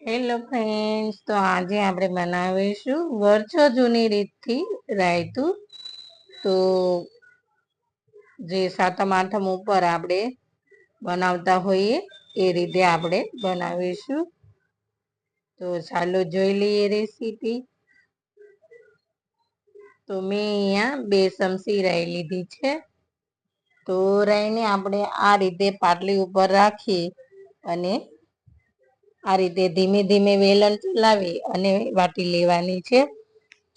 Hello friends તો આજે આપણે બનાવીશું વર્ષો જૂની રીતથી રાયતું. તો જે સાતમ, આઠમ ઉપર આપણે બનાવતા હોઈએ એ રીતે આપણે બનાવીશું. તો ચાલો જોઈ લઈએ રેસીપી. તો મેં અહીંયા બે ચમચી રાઈ લીધી છે. તો રાઈને આપણે આ રીતે પાટલી ઉપર રાખી અને આ રીતે ધીમે ધીમે વેલણ ચલાવી અને વાટી લેવાની છે.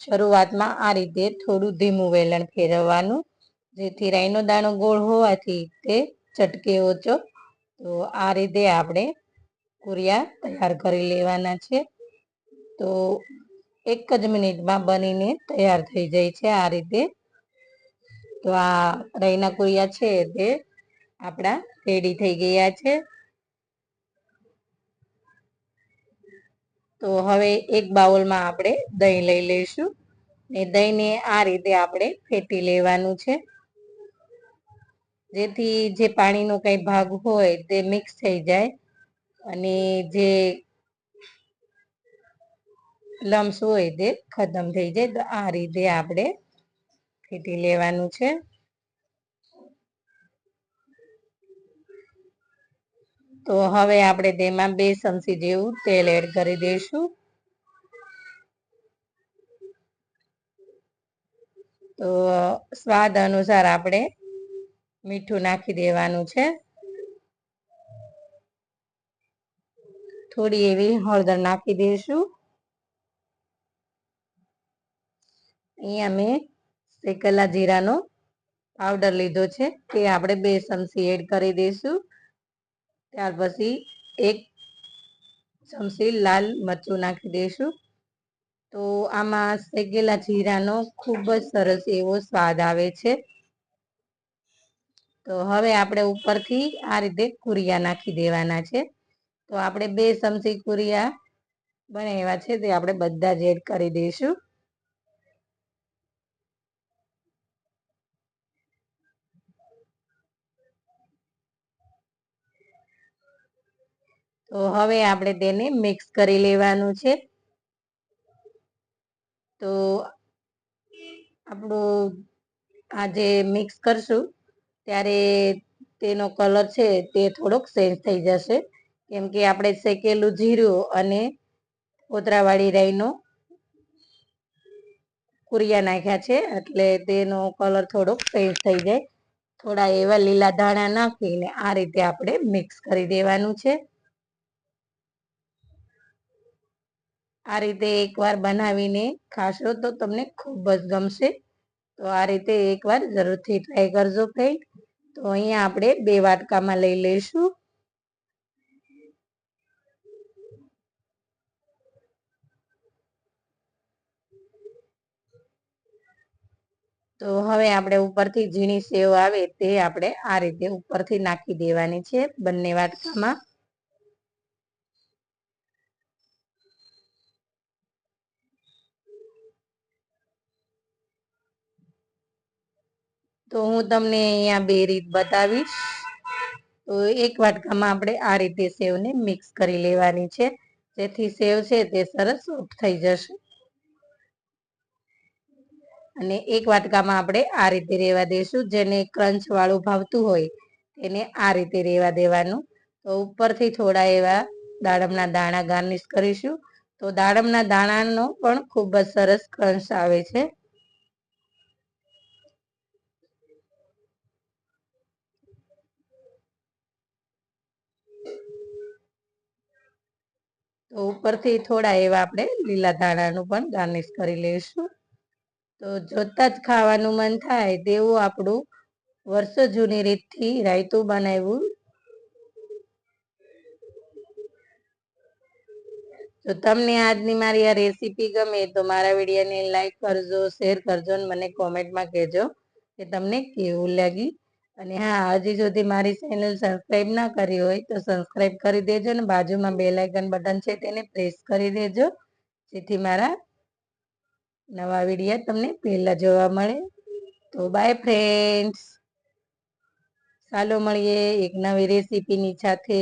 શરૂઆતમાં આ રીતે થોડું ધીમું વેલણ ફેરવવાનું, જેથી રાઈનો દાણો ગોળ હોવાથી તે ચટકે ઓછો. તો આ રીતે આપણે કુરિયા તૈયાર કરી લેવાના છે. તો એક જ મિનિટમાં બનીને તૈયાર થઈ જાય છે આ રીતે. તો આ રાઈના કુરિયા છે તે આપણા રેડી થઈ ગયા છે. તો હવે એક બાઉલમાં આપણે દહીં લઈ લઈશું. ને દહીંને આ રીતે આપણે ફેટી લેવાનું છે. જેથી જે પાણીનો કંઈ ભાગ હોય તે મિક્સ થઈ જાય. અને જે લમ્સ હોય તે ખતમ થઈ જાય. તો આ રીતે આપણે ફેટી લેવાનું છે. તો હવે આપણે તેમાં બે જેવું તેલ એડ કરી દઈશું. તો સ્વાદ અનુસાર આપણે મીઠું નાખી દેવાનું છે. થોડી એવી હળદર નાખી દઈશું. અહીંયા મેં શેકેલા જીરાનો પાવડર લીધો છે, તે આપણે બે ચમચી એડ કરી દઈશું. ત્યાર પછી એક ચમચી લાલ મરચું નાખી દઈશું. તો આમાં શેકેલા જીરાનો ખૂબ જ સરસ એવો સ્વાદ આવે છે. તો હવે આપણે ઉપરથી આ રીતે કુરિયા નાખી દેવાના છે. તો આપણે બે ચમચી કુરિયા બનાવ્યા છે તે આપણે બધા જ એડ કરી દઈશું. તો હવે આપણે તેને મિક્સ કરી લેવાનું છે. તો આપણું આ જે મિક્સ કરશું, ત્યારે તેનો કલર છે તે થોડોક ચેન્જ થઈ જશે. કેમ કે આપણે શેકેલું જીરું અને કોતરાવાળી રાઈનો કુરિયા નાખ્યા છે, એટલે તેનો કલર થોડોક ચેન્જ થઈ જાય. થોડા એવા લીલા ધાણા નાખીને આ રીતે આપણે મિક્સ કરી દેવાનું છે. આ રીતે એકવાર બનાવીને ખાશો તો તમને ખૂબ જ ગમશે. તો આ રીતે એકવાર જરૂરથી ટ્રાય કરજો ફ્રેન્ડ તો અહીંયા આપણે બે વાટકામાં લઈ લઈશું. તો હવે આપણે ઉપરથી ઝીણી સેવ આવે તે આપણે આ રીતે ઉપરથી નાખી દેવાની છે બંને વાટકામાં. તો હું તમને અહીંયા બે રીત બતાવીશ. તો એક વાટકામાં આપણે આ રીતે સેવને મિક્સ કરી લેવાની છે. જેથી સેવ છે તે સરસ સોફ્ટ થઈ જશે. અને એક વાટકામાં આપણે આ રીતે રેવા દઈશું જેને ક્રંચ વાળું ભાવતું હોય તેને આ રીતે રેવા દેવાનું. તો ઉપરથી થોડા એવા દાડમના દાણા ગાર્નિશ કરીશું. તો દાડમના દાણાનો પણ ખૂબ જ સરસ ક્રંચ આવે છે. તો ઉપરથી થોડા એવા આપણે લીલા ધાણાનું પણ ગાર્નિશ કરી લઈશું. તો જોતા જ ખાવાનું મન થાય તેવું આપણું વર્ષો જૂની રીતથી રાયતું બનાવ્યું. જો તમને આજની મારી આ રેસીપી ગમે તો મારા વિડીયોને લાઈક કરજો, શેર કરજો અને મને કોમેન્ટમાં કહેજો કે તમને કેવું લાગી અને હા, હજી સુધી મારી ચેનલ સબસ્ક્રાઈબ ના કરી હોય તો સબસ્ક્રાઈબ કરી દેજો અને બાજુમાં બે લાઇકન બટન છે તેને પ્રેસ કરી દેજો, જેથી મારા નવા વિડીયા તમને પહેલાં જોવા મળે. તો બાય ફ્રેન્ડ્સ ચાલો મળીએ એક નવી રેસીપીની સાથે.